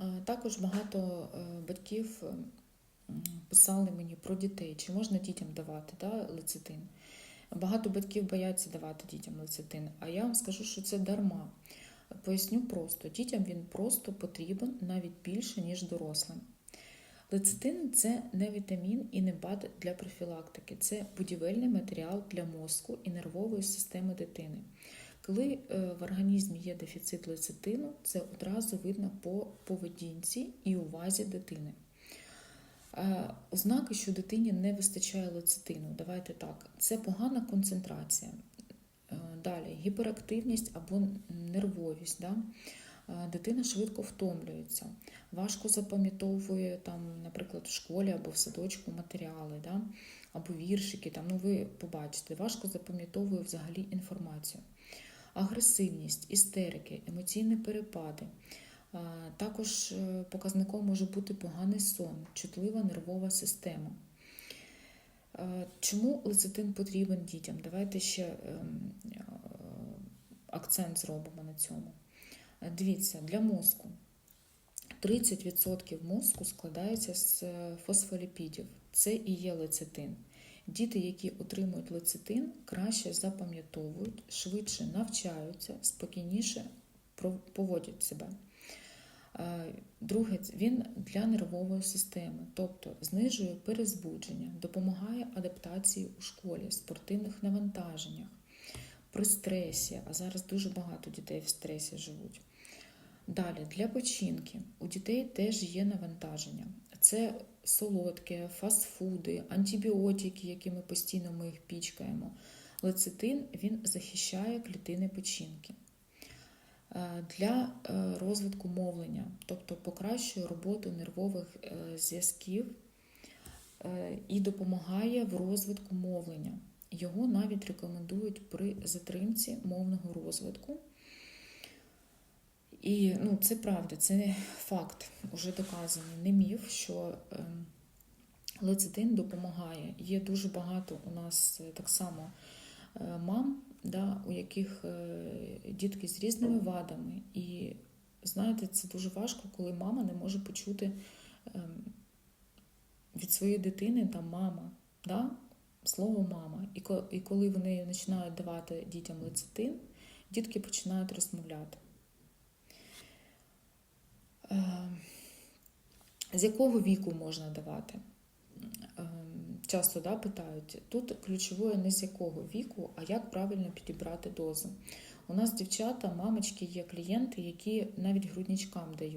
Е, Також багато е, батьків е, писали мені про дітей, чи можна дітям давати да, лецитин. Багато батьків бояться давати дітям лецитин, а я вам скажу, що це дарма. Поясню просто: дітям він просто потрібен навіть більше, ніж дорослим. Лецитин це не вітамін і не БАД для профілактики, це будівельний матеріал для мозку і нервової системи дитини. Коли е, в організмі є дефіцит лецитину, це одразу видно по поведінці і увазі дитини. Е, Ознаки, що дитині не вистачає лецитину, давайте так, це погана концентрація. Е, Далі гіперактивність або нервовість. Да? Дитина швидко втомлюється, важко запам'ятовує там, наприклад, в школі або в садочку матеріали, да? або віршики. Там, ну ви побачите, важко запам'ятовує взагалі інформацію. Агресивність, істерики, емоційні перепади. Також е, показником може бути поганий сон, чутлива нервова система. Чому лецитин потрібен дітям? Давайте ще ем, е, акцент зробимо на цьому. Е, Дивіться, для мозку 30% мозку складається з фосфоліпідів. Це і є лецитин. Діти, які отримують лецитин, краще запам'ятовують, швидше навчаються, спокійніше поводять себе. Е, Друге, він для нервової системи, тобто знижує перезбудження, допомагає адаптації у школі, спортивних навантаженнях, при стресі, а зараз дуже багато дітей в стресі живуть. Далі, для печінки у дітей теж є навантаження. Це солодке, фастфуди, антибіотики, які ми постійно ми їх пічкаємо. Лецитин він захищає клітини печінки. Е, Для е, розвитку мовлення, тобто покращує роботу нервових е, зв'язків і допомагає в розвитку мовлення. Його навіть рекомендують при затримці мовного розвитку. І ну, це правда, це факт, уже доказаний, не міф, що е, лецитин допомагає. Є дуже багато у нас е, так само е, мам, да, у яких е, дітки з різними вадами. І знаєте, це дуже важко, коли мама не може почути е, від своєї дитини там мама, да, слово мама. І коли вони починають давати дітям лецитин, дітки починають розмовляти. З якого віку можна давати? Е, Часто да, питають. Тут ключове не з якого віку, а як правильно підібрати дозу. У нас дівчата, мамочки, є клієнти, які навіть грудничкам дають.